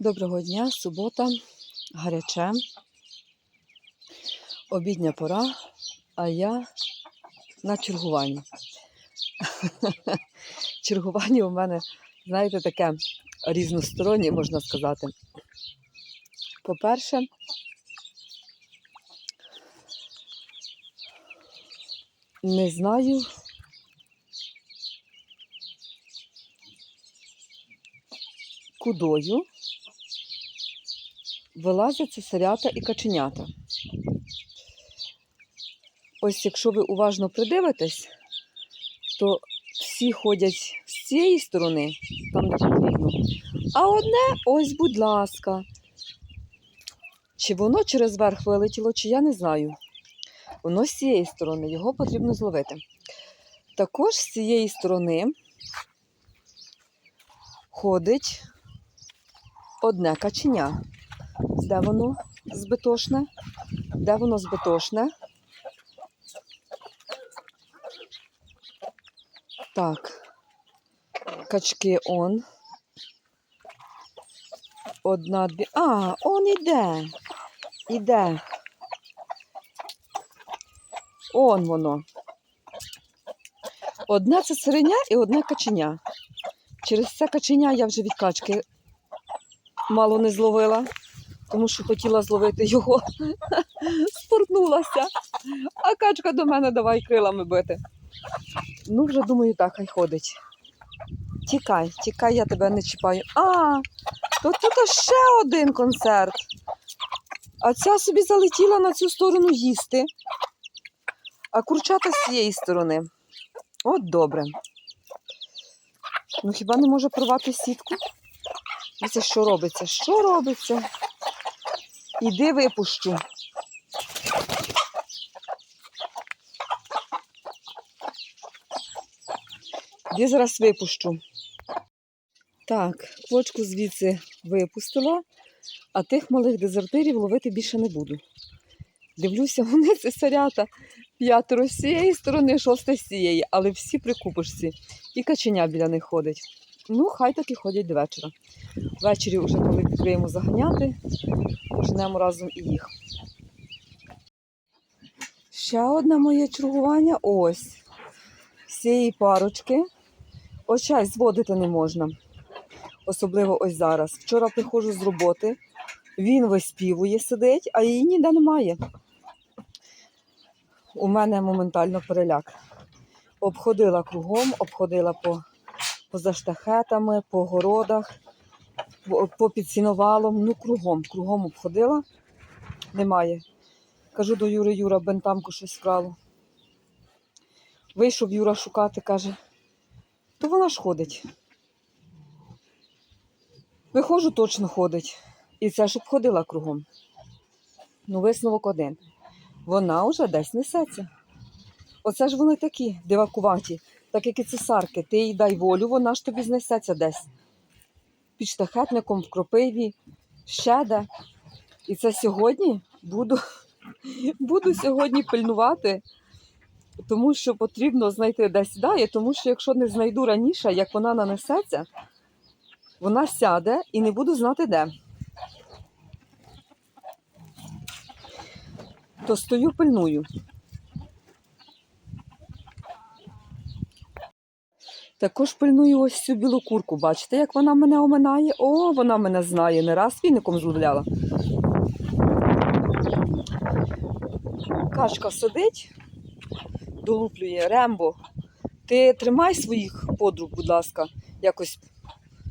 Доброго дня, субота, гаряче, обідня пора, а я на чергуванні. Чергування у мене, знаєте, таке різностороннє, можна сказати. По-перше, не знаю, кудою вилазять цесарята і каченята. Ось якщо ви уважно придивитесь, то всі ходять з цієї сторони, там де потрібно. А одне, ось, будь ласка. Чи воно через верх вилетіло, чи я не знаю. Воно з цієї сторони, його потрібно зловити. Також з цієї сторони ходить одне каченя. Де воно збитошне? Де воно збитошне? Так. Качки он. Одна, дві. А, он іде. Іде. Он воно. Одне це сиреня і одне каченя. Через це каченя я вже від качки мало не зловила, тому що хотіла зловити його. Спортнулася. А качка до мене давай крилами бити. Ну, вже думаю, так, хай ходить. Тікай, тікай, я тебе не чіпаю. А, то тут ще один концерт. А ця собі залетіла на цю сторону їсти. А курчата з цієї сторони. От добре. Ну хіба не може порвати сітку? Це що робиться? Що робиться? Іди випущу. Іди зараз випущу. Так, квочку звідси випустила, а тих малих дезертирів ловити більше не буду. Дивлюся, вони цесарята п'ятеро з цієї сторони, шосте з цієї, але всі при купушці. І каченя біля них ходить. Ну, хай так і ходять до вечора. Ввечері, вже коли відкриємо заганяти, поженемо разом і їх. Ще одне моє чергування ось. З цієї парочки. Ось зводити не можна. Особливо ось зараз. Вчора приходжу з роботи, він виспівує, сидить, а її ніде немає. У мене моментально переляк. Обходила кругом, обходила по, поза штахетами, по городах, по, підсіновалом, ну кругом, кругом обходила. Немає. Кажу до Юри, Юра, бентамку щось вкрало. Вийшов Юра шукати, каже, то вона ж ходить. Виходжу, точно ходить. І це ж обходила кругом. Ну, висновок один. Вона вже десь несеться. Оце ж вони такі дивакуваті, так як і цесарки. Ти їй дай волю, вона ж тобі знесеться десь. Під штахетником, в кропиві, ще де. І це сьогодні буду, буду сьогодні пильнувати, тому що потрібно знайти десь дає, тому що якщо не знайду раніше, як вона нанесеться, вона сяде і не буду знати де. То стою, пильную. Також пильную ось цю білу курку. Бачите, як вона мене оминає? О, вона мене знає, не раз віником зловляла. Качка сидить, долуплює Рембо. Ти тримай своїх подруг, будь ласка, якось,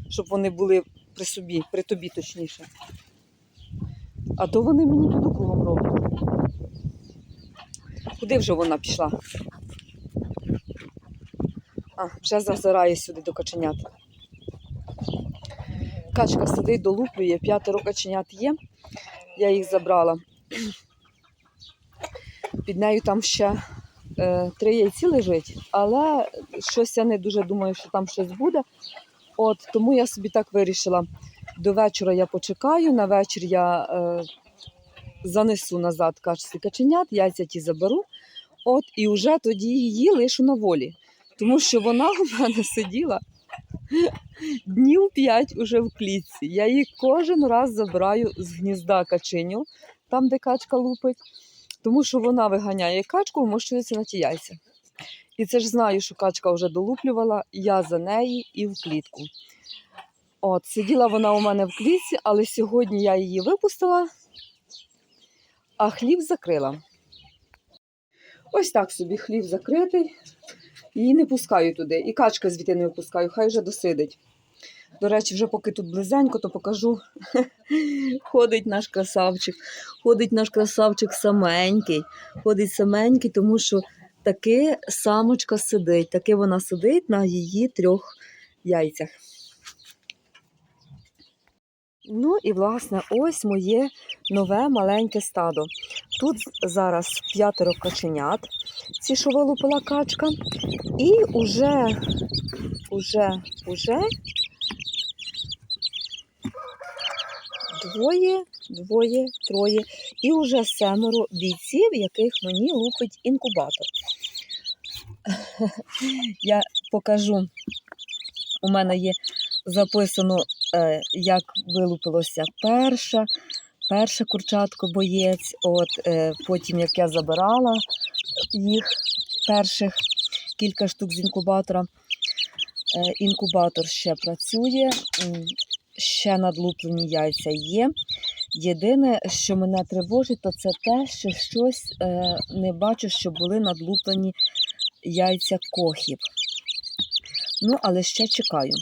щоб вони були при собі, при тобі точніше. А то вони мені туди кругом роблять. Куди вже вона пішла? А, вже зазирає сюди до каченят. Качка сидить, долуплює, п'ятеро каченят є. Я їх забрала. Під нею там ще е, три яйці лежить, але щось я не дуже думаю, що там щось буде. От тому я собі так вирішила. До вечора я почекаю, на вечір я е, занесу назад качці каченят, яйця ті заберу. От і вже тоді її лишу на волі. Тому що вона у мене сиділа днів 5 уже в клітці. Я її кожен раз забираю з гнізда качиню, там, де качка лупить, тому що вона виганяє качку, вмощується на ті яйця. І це ж знаю, що качка вже долуплювала, я за неї і в клітку. От, сиділа вона у мене в клітці, але сьогодні я її випустила, а хліб закрила. Ось так собі хліб закритий. Її не пускаю туди. І качка звідти не випускаю, хай вже досидить. До речі, вже поки тут близенько, то покажу. Ходить наш красавчик. Ходить наш красавчик саменький. Ходить саменький, тому що таки самочка сидить. Таки вона сидить на її трьох яйцях. Ну і, власне, ось моє нове маленьке стадо. Тут зараз п'ятеро каченят, ці, що вилупила качка. І уже, уже, уже двоє, двоє, троє і уже семеро бійців, яких мені лупить інкубатор. Я покажу. У мене є записано, як вилупилося перша, перше курчатко боєць. От е, потім як я забирала їх перших кілька штук з інкубатора. Е, Інкубатор ще працює, ще надлуплені яйця є. Єдине, що мене тривожить, то це те, що щось е, не бачу, що були надлуплені яйця кохів. Ну, але ще чекаю.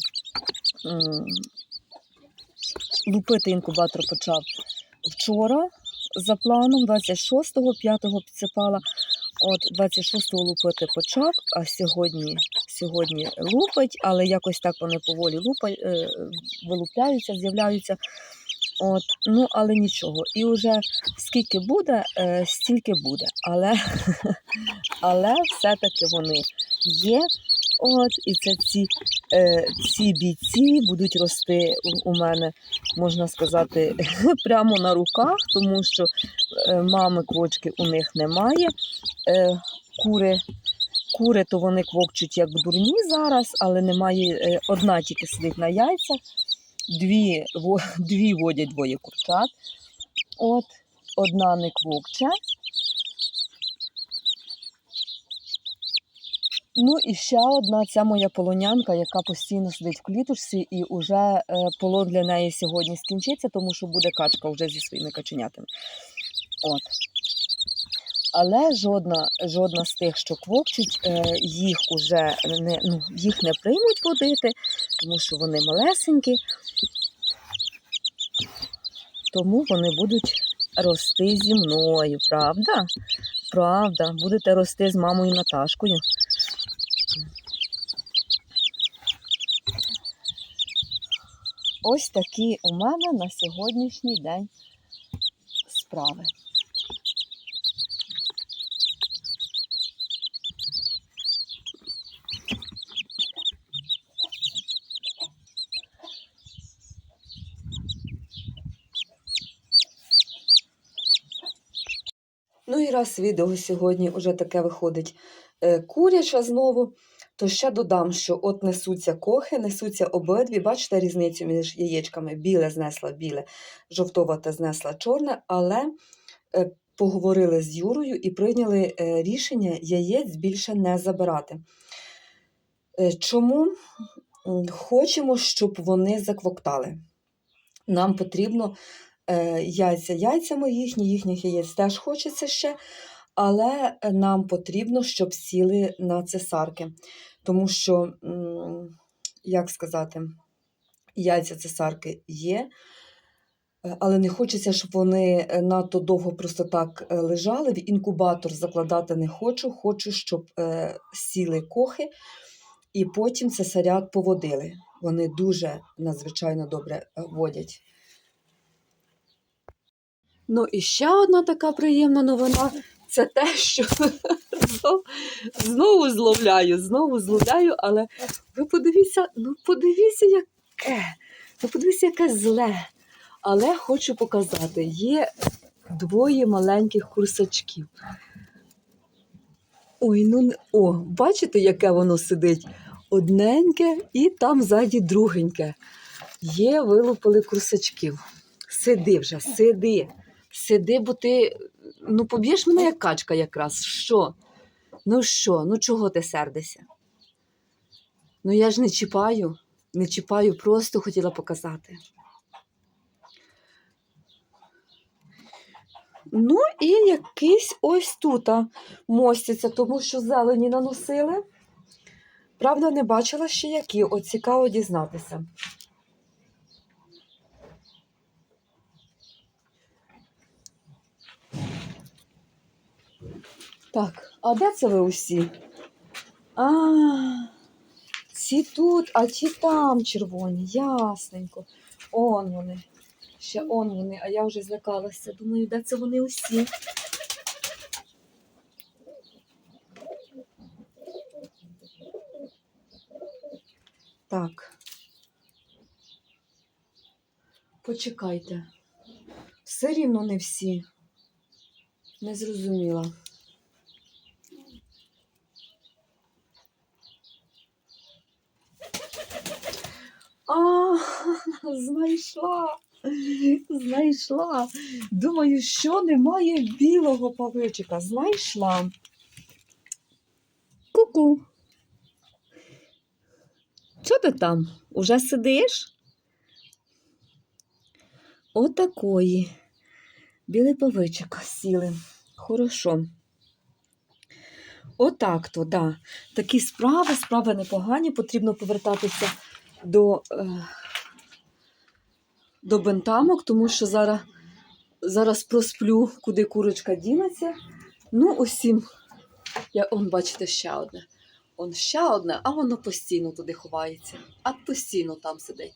Лупити інкубатор почав вчора за планом, 26-го, 5-го підсипала. От 26-го лупити почав, а сьогодні, сьогодні лупить, але якось так вони поволі лупають, е, вилупляються, з'являються. От, ну, але нічого. І вже скільки буде, е, стільки буде. Але, але все-таки вони є. От, і це ці, е, ці бійці будуть рости у, у мене, можна сказати, прямо на руках, тому що е, мами квочки у них немає. Е, кури, кури, то вони квокчуть як дурні зараз, але немає е, одна тільки сидить на яйцях, дві, во, дві водять двоє курчат. От, одна не квокче. Ну і ще одна ця моя полонянка, яка постійно сидить в клітушці, і вже е, полон для неї сьогодні скінчиться, тому що буде качка вже зі своїми каченятами. От. Але жодна, жодна з тих, що квокчуть, е, їх уже не, ну, їх не приймуть водити, тому що вони малесенькі. Тому вони будуть рости зі мною, правда? Правда, будете рости з мамою Наташкою. Ось такі у мене на сьогоднішній день справи. Ну і раз відео сьогодні вже таке виходить е, куряча знову, то ще додам, що от несуться кохи, несуться обидві. Бачите різницю між яєчками? Біле знесла біле, жовтовате знесла чорне, але е, поговорили з Юрою і прийняли е, рішення яєць більше не забирати. Е, Чому хочемо, щоб вони заквоктали? Нам потрібно яйця яйцями їхні, їхніх яєць теж хочеться ще, але нам потрібно, щоб сіли на цесарки. Тому що, як сказати, яйця цесарки є, е, але не хочеться, щоб вони е, надто довго просто так е, лежали. В інкубатор закладати не хочу. Хочу, щоб сіли кохи і потім цесарят поводили. Вони дуже надзвичайно добре водять. Ну і ще одна така приємна новина це те, що знов- знову зловляю, знову зловляю, але ви подивіться, ну подивіться, яке, ну подивіться, яке зле. Але хочу показати, є двоє маленьких курсачків. Ой, ну о, бачите, яке воно сидить? одненьке і там ззаді другеньке. Є, вилупили курсачків. Сиди вже, сиди. Сиди, бо ти ну поб'єш мене як качка якраз. Що? Ну що, ну чого ти сердишся? Ну я ж не чіпаю, не чіпаю, просто хотіла показати. Ну і якийсь ось тут а, моститься, тому що зелені наносили. Правда, не бачила ще які. От цікаво дізнатися. Так, а де це ви усі? А, ці тут, а ті там червоні, ясненько. Он вони. Ще он вони, а я вже злякалася. Думаю, де це вони усі? Так. Почекайте. Все рівно не всі. Не зрозуміла. А, знайшла. Знайшла. Думаю, що немає білого павичика. Знайшла. Ку-ку. Що ти там? Уже сидиш? Отакої. Білий павичик сіли. Хорошо. Отак то, да. Такі справи, справи непогані. Потрібно повертатися до, е, до бентамок, тому що зараз, зараз просплю, куди курочка дінеться. Ну, усім, я, он, бачите, ще одне. Он ще одне, а воно постійно туди ховається. А постійно там сидить.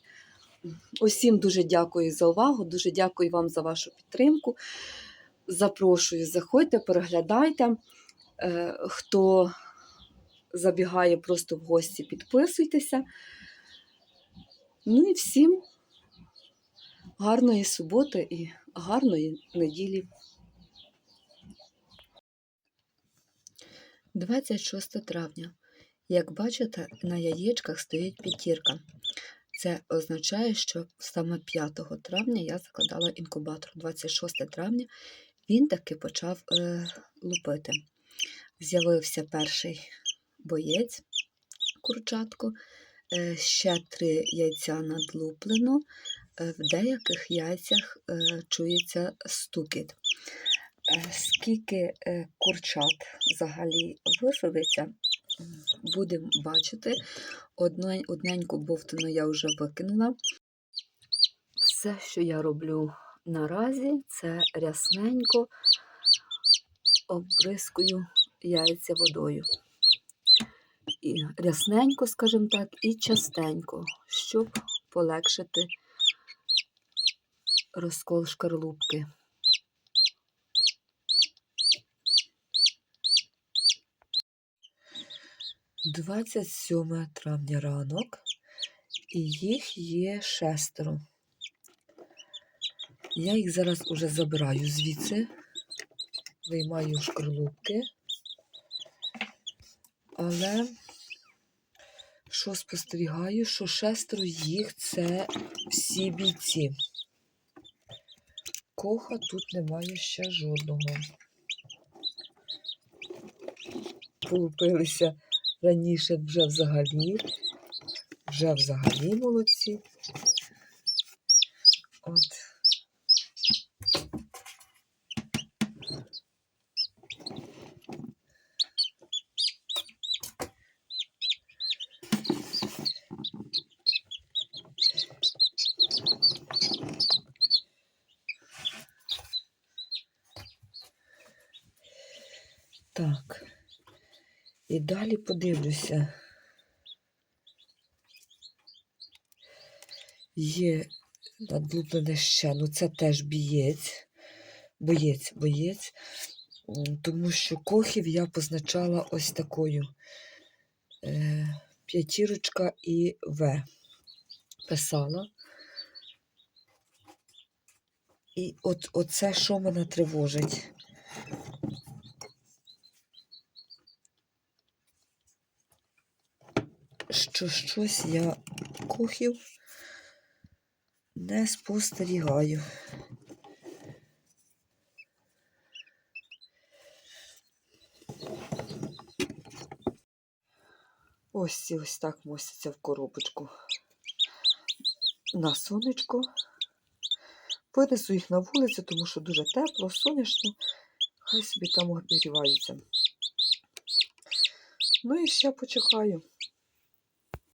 Усім дуже дякую за увагу, дуже дякую вам за вашу підтримку. Запрошую, заходьте, переглядайте. Е, Хто забігає просто в гості, підписуйтеся. Ну і всім гарної суботи і гарної неділі. 26 травня. Як бачите, на яєчках стоїть п'ятірка. Це означає, що саме 5 травня я закладала інкубатор. 26 травня він таки почав е, лупити. З'явився перший боєць, курчатко, е, ще три яйця надлуплено. Е, в деяких яйцях е, чується стукіт. Е, Скільки е, курчат взагалі висадиться, будемо бачити. Одненьку бовтину я вже викинула. Все, що я роблю наразі, це рясненько обрискую яйця водою. І рясненько, скажімо так, і частенько, щоб полегшити розкол шкарлупки. Двадцять травня ранок, і їх є шестеро. Я їх зараз уже забираю звідси, виймаю шкарлупки. Але що спостерігаю, що шестеро їх це всі бійці. Коха тут немає ще жодного. Полупилися раніше вже взагалі. Вже взагалі молодці. От. Так. І далі подивлюся. Є надлуплене ще, ну це теж бієць, боєць, боєць, тому що кохів я позначала ось такою е, п'ятірочка і В. Писала. І от оце, що мене тривожить. Що щось я кухів не спостерігаю. Ось ось так мостяться в коробочку. На сонечко. Винесу їх на вулицю, тому що дуже тепло, сонячно. Хай собі там обігріваються. Ну і ще почекаю.